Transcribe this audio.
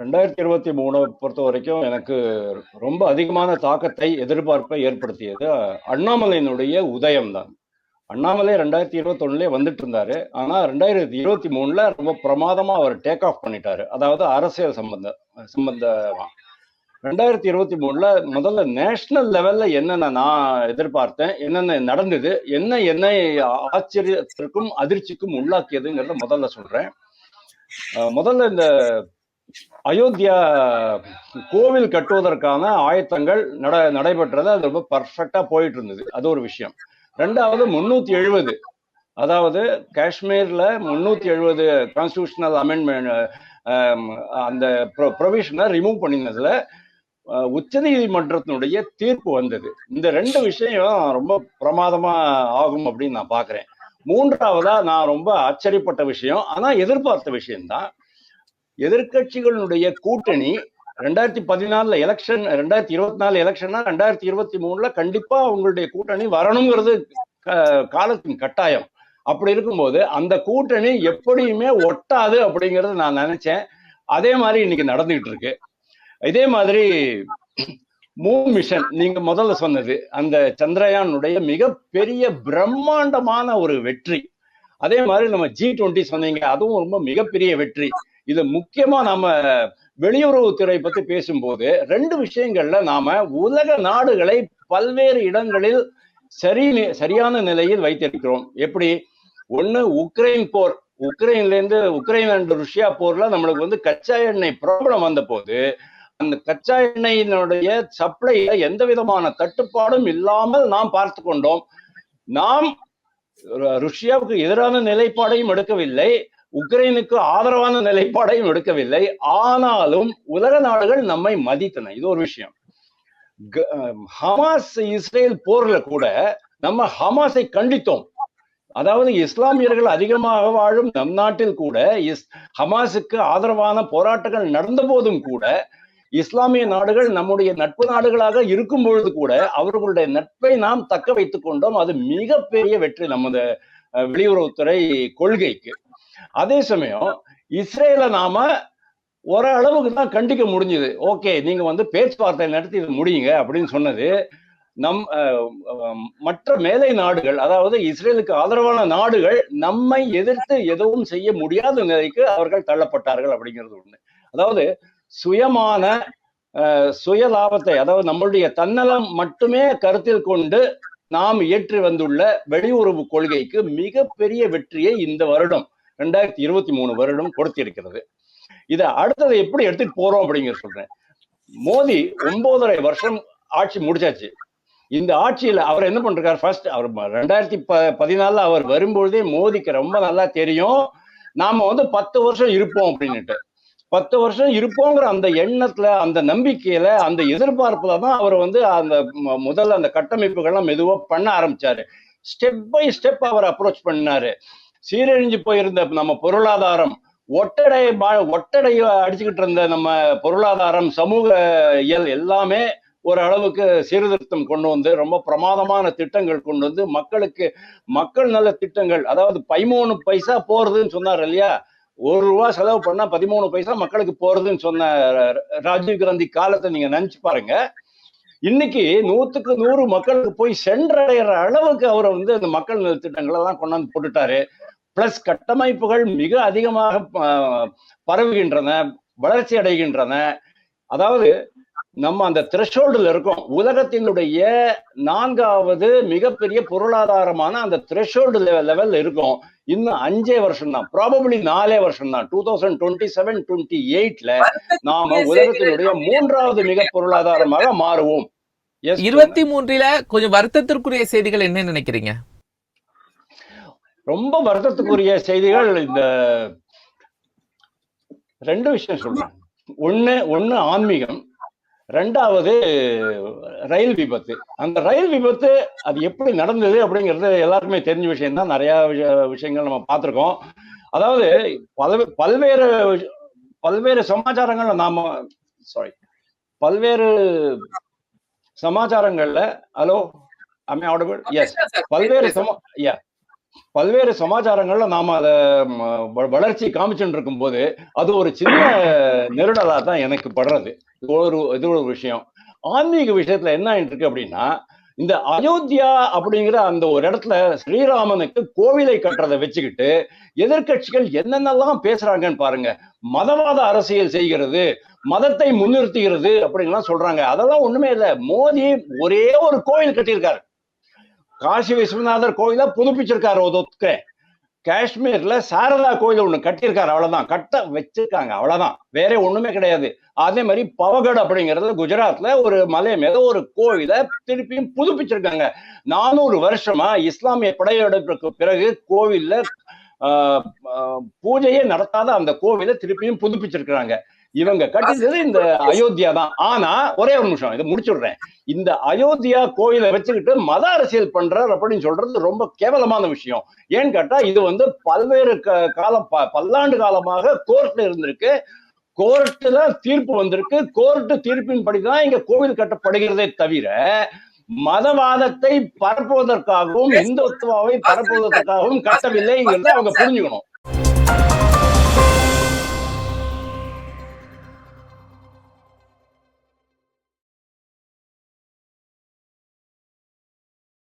ரெண்டாயிரத்தி இருபத்தி மூணு பொறுத்த வரைக்கும் எனக்கு ரொம்ப அதிகமான தாக்கத்தை எதிர்பார்ப்பை ஏற்படுத்தியது அண்ணாமலையினுடைய உதயம் தான் அண்ணாமலை ரெண்டாயிரத்தி இருபத்தொன்னுலே வந்துட்டு இருந்தாரு. ஆனா ரெண்டாயிரத்தி இருபத்தி மூணுல ரொம்ப பிரமாதமா அவர் டேக் ஆஃப் பண்ணிட்டாரு. அதாவது அரசியல் சம்பந்த சம்பந்தமா. ரெண்டாயிரத்தி இருபத்தி மூணுல முதல்ல நேஷனல் லெவல்ல என்னென்ன நான் எதிர்பார்த்தேன் என்னென்ன நடந்தது என்ன என்னை ஆச்சரியத்திற்கும் அதிர்ச்சிக்கும் உள்ளாக்கியதுங்கிறத முதல்ல சொல்றேன். முதல்ல இந்த அயோத்தியா கோவில் கட்டுவதற்கான ஆயத்தங்கள் நட நடைபெற்றது. அது ரொம்ப பர்ஃபெக்டா போயிட்டு இருந்தது அது ஒரு விஷயம். ரெண்டாவது முன்னூத்தி எழுபது அதாவது காஷ்மீர்ல முன்னூத்தி எழுபது கான்ஸ்டியூஷனல் அமெண்ட்மெண்ட் அந்த ப்ரொவிஷனை ரிமூவ் பண்ணினதுல உச்ச நீதிமன்றத்தினுடைய தீர்ப்பு வந்தது. இந்த ரெண்டு விஷயம் ரொம்ப பிரமாதமா ஆகும் அப்படின்னு நான் பாக்குறேன். மூன்றாவதா நான் ரொம்ப ஆச்சரியப்பட்ட விஷயம். ஆனா எதிர்பார்த்த விஷயம்தான். எதிர்கட்சிகளுடைய கூட்டணி ரெண்டாயிரத்தி பதினாலுல எலெக்ஷன் ரெண்டாயிரத்தி இருபத்தி நாலு எலெக்ஷன்னா ரெண்டாயிரத்தி இருபத்தி மூணுல கண்டிப்பா அவங்களுடைய கூட்டணி வரணுங்கிறது காலத்தின் கட்டாயம். அப்படி இருக்கும்போது அந்த கூட்டணி எப்படியுமே ஒட்டாது அப்படிங்கறது நான் நினைச்சேன். அதே மாதிரி இன்னைக்கு நடந்துகிட்டு இருக்கு. இதே மாதிரி மூன் மிஷன் நீங்க முதல்ல சொன்னது அந்த சந்திரயானுடைய மிகப்பெரிய பிரம்மாண்டமான ஒரு வெற்றி. அதே மாதிரி நம்ம ஜி டுவெண்ட்டி சொன்னீங்க அதுவும் ரொம்ப மிகப்பெரிய வெற்றி. இது முக்கியமா நாம வெளியுறவுத்துறை பத்தி பேசும்போது ரெண்டு விஷயங்கள்ல நாம உலக நாடுகளை பல்வேறு இடங்களில் சரி சரியான நிலையில் வைத்திருக்கிறோம். எப்படி? ஒண்ணு உக்ரைன் போர். உக்ரைன்ல இருந்து உக்ரைன் அண்ட் ருஷ்யா போர்ல நம்மளுக்கு வந்து கச்சா எண்ணெய் ப்ராப்ளம் வந்த போது அந்த கச்சா எண்ணெயினுடைய சப்ளைல எந்த விதமான தட்டுப்பாடும் இல்லாமல் நாம் பார்த்து கொண்டோம். நாம் ருஷ்யாவுக்கு எதிரான நிலைப்பாடையும் எடுக்கவில்லை. உக்ரைனுக்கு ஆதரவான நிலைப்பாடையும் எடுக்கவில்லை. ஆனாலும் உலக நாடுகள் நம்மை மதித்தன. இது ஒரு விஷயம். ஹமாஸ் இஸ்ரேல் போர்ல கூட நம்ம ஹமாஸை கண்டித்தோம். அதாவது இஸ்லாமியர்கள் அதிகமாக வாழும் நம் நாட்டில் கூட இஸ் ஹமாஸுக்கு ஆதரவான போராட்டங்கள் நடந்த போதும் கூட இஸ்லாமிய நாடுகள் நம்முடைய நட்பு நாடுகளாக இருக்கும் பொழுது கூட அவர்களுடைய நட்பை நாம் தக்க வைத்துக் கொண்டோம். அது மிகப்பெரிய வெற்றி நமது வெளியுறவுத்துறை கொள்கைக்கு. அதே சமயம் இஸ்ரேல நாம ஓரளவுக்கு தான் கண்டிக்க முடிஞ்சது. ஓகே நீங்க வந்து பேச்சுவார்த்தை நடத்தி இது முடியுங்க அப்படின்னு சொன்னது நம் மற்ற மேலை நாடுகள் அதாவது இஸ்ரேலுக்கு ஆதரவான நாடுகள் நம்மை எதிர்த்து எதுவும் செய்ய முடியாத நிலைக்கு அவர்கள் தள்ளப்பட்டார்கள் அப்படிங்கிறது ஒண்ணு. அதாவது சுயமான சுய லாபத்தை அதாவது நம்மளுடைய தன்னலம் மட்டுமே கருத்தில் கொண்டு நாம் ஏற்றி வந்துள்ள வெளியுறவு கொள்கைக்கு மிகப்பெரிய வெற்றியை இந்த வருடம். ரெண்டாயிரத்தி இருபத்தி மூணு வருடம் கொடுத்திருக்கிறது இதை அடுத்ததை எப்படி எடுத்துட்டு போறோம் அப்படிங்கிற சொல்றேன். மோடி ஒன்பதரை வருஷம் ஆட்சி முடிச்சாச்சு. இந்த ஆட்சியில அவர் என்ன பண்றாரு? ஃபர்ஸ்ட் அவர் ரெண்டாயிரத்தி ப பதினாலுல அவர் வரும்பொழுதே மோதிக்கு ரொம்ப நல்லா தெரியும். நாம வந்து பத்து வருஷம் இருப்போம் அப்படின்னுட்டு. பத்து வருஷம் இருப்போங்கிற அந்த எண்ணத்துல அந்த நம்பிக்கையில அந்த எதிர்பார்ப்புல தான் அவர் வந்து அந்த முதல்ல அந்த கட்டமைப்புகள்லாம் மெதுவா பண்ண ஆரம்பிச்சாரு. ஸ்டெப் பை ஸ்டெப் அவர் அப்ரோச் பண்ணாரு. சீரழிஞ்சு போயிருந்த நம்ம பொருளாதாரம் ஒட்டடை ஒட்டடை அடிச்சுக்கிட்டு இருந்த நம்ம பொருளாதாரம் சமூக இயல் எல்லாமே ஒரு அளவுக்கு சீர்திருத்தம் கொண்டு வந்து ரொம்ப பிரமாதமான திட்டங்கள் கொண்டு வந்து மக்களுக்கு மக்கள் நல்ல திட்டங்கள் அதாவது பதிமூணு பைசா போறதுன்னு சொன்னார் இல்லையா? ஒரு ரூபா செலவு பண்ணா பதிமூணு பைசா மக்களுக்கு போறதுன்னு சொன்ன ராஜீவ் காந்தி காலத்தை நீங்க நினைச்சு பாருங்க. இன்னைக்கு நூத்துக்கு நூறு மக்களுக்கு போய் சென்றடைகிற அளவுக்கு அவர் வந்து அந்த மக்கள் நல திட்டங்களை எல்லாம் கொண்டாந்து போட்டுட்டாரு. பிளஸ் கட்டமைப்புகள் மிக அதிகமாக பரவுகின்றன வளர்ச்சி அடைகின்றன. அதாவது நம்ம அந்த த்ரெஷோல்டுல இருக்கோம். உலகத்தினுடைய நான்காவது மிகப்பெரிய பொருளாதாரமான அந்த த்ரெஷோல்டு லெவல்ல இருக்கும். இன்னும் அஞ்சே வருஷம் தான் ப்ராபபிளி நாலே வருஷம் தான் two thousand twenty seven twenty எயிட்ல நாம உலகத்தினுடைய மூன்றாவது மிக பொருளாதாரமாக மாறுவோம். இருபத்தி மூன்றில கொஞ்சம் வருத்தத்திற்குரிய செய்திகள் என்ன நினைக்கிறீங்க? ரொம்ப வருத்தத்துக்குரிய செய்திகள் இந்த ரெண்டு விஷயம் சொல்றேன். ஒண்ணு ஒண்ணு ஆன்மீகம் ரெண்டாவது ரயில் விபத்து. அந்த ரயில் விபத்து அது எப்படி நடந்தது அப்படிங்கிறது எல்லாருக்குமே தெரிஞ்ச விஷயம் தான் நிறைய விஷயங்கள் நம்ம பார்த்துருக்கோம். அதாவது பல பல்வேறு பல்வேறு சமாச்சாரங்கள்ல நாம சாரி பல்வேறு சமாச்சாரங்கள்ல ஹலோ அமே ஆடபிள் எஸ் பல்வேறு சமா யா பல்வேறு சமாச்சாரங்கள்ல நாம அத வ- வளர்ச்சி காமிச்சுட்டு இருக்கும்போது அது ஒரு சின்ன நெருடலா தான் எனக்கு படுறது. இது ஒரு இது ஒரு விஷயம். ஆன்மீக விஷயத்துல என்ன ஆயிட்டு இருக்கு அப்படின்னா இந்த அயோத்தியா அப்படிங்கிற அந்த ஒரு இடத்துல ஸ்ரீராமனுக்கு கோவிலை கட்டுறதை வச்சுக்கிட்டு எதிர்க்கட்சிகள் என்னென்னலாம் பேசுறாங்கன்னு பாருங்க. மதவாத அரசியல் செய்கிறது மதத்தை முன்னிறுத்துகிறது அப்படின்லாம் சொல்றாங்க. அதெல்லாம் ஒண்ணுமே இல்ல. மோடி ஒரே ஒரு கோவில் கட்டியிருக்காரு. காசி விஸ்வநாதர் கோயில புதுப்பிச்சிருக்காரு ஒதுக்கு காஷ்மீர்ல சாரதா கோயில் ஒண்ணு கட்டியிருக்காரு அவ்வளவுதான். கட்ட வச்சிருக்காங்க அவ்வளவுதான். வேற ஒண்ணுமே கிடையாது. அதே மாதிரி பவகட் அப்படிங்கிறது குஜராத்ல ஒரு மலை மேல ஒரு கோவில திருப்பியும் புதுப்பிச்சிருக்காங்க. நானூறு வருஷமா இஸ்லாமிய படையெடுப்புக்கு பிறகு கோவில்ல ஆஹ், பூஜையே நடத்தாத அந்த கோவிலை திருப்பியும் புதுப்பிச்சிருக்கிறாங்க. இவங்க கட்டினது இந்த அயோத்தியா தான். ஆனா ஒரே ஒரு நிமிஷம் இதை முடிச்சுடுறேன். இந்த அயோத்தியா கோயிலை வச்சுக்கிட்டு மத அரசியல் பண்றார் அப்படின்னு சொல்றது ரொம்ப கேவலமான விஷயம். ஏன்னு கேட்டா இது வந்து பல்வேறு காலம் பல்லாண்டு காலமாக கோர்ட்ல இருந்திருக்கு. கோர்ட்டுல தீர்ப்பு வந்திருக்கு. கோர்ட்டு தீர்ப்பின் படிதான் இங்க கோவில் கட்டப்படுகிறதே தவிர மதவாதத்தை பரப்புவதற்காகவும் இந்துத்துவாவை பரப்புவதற்காகவும் கட்டவில்லைங்கிறத அவங்க புரிஞ்சுக்கணும்.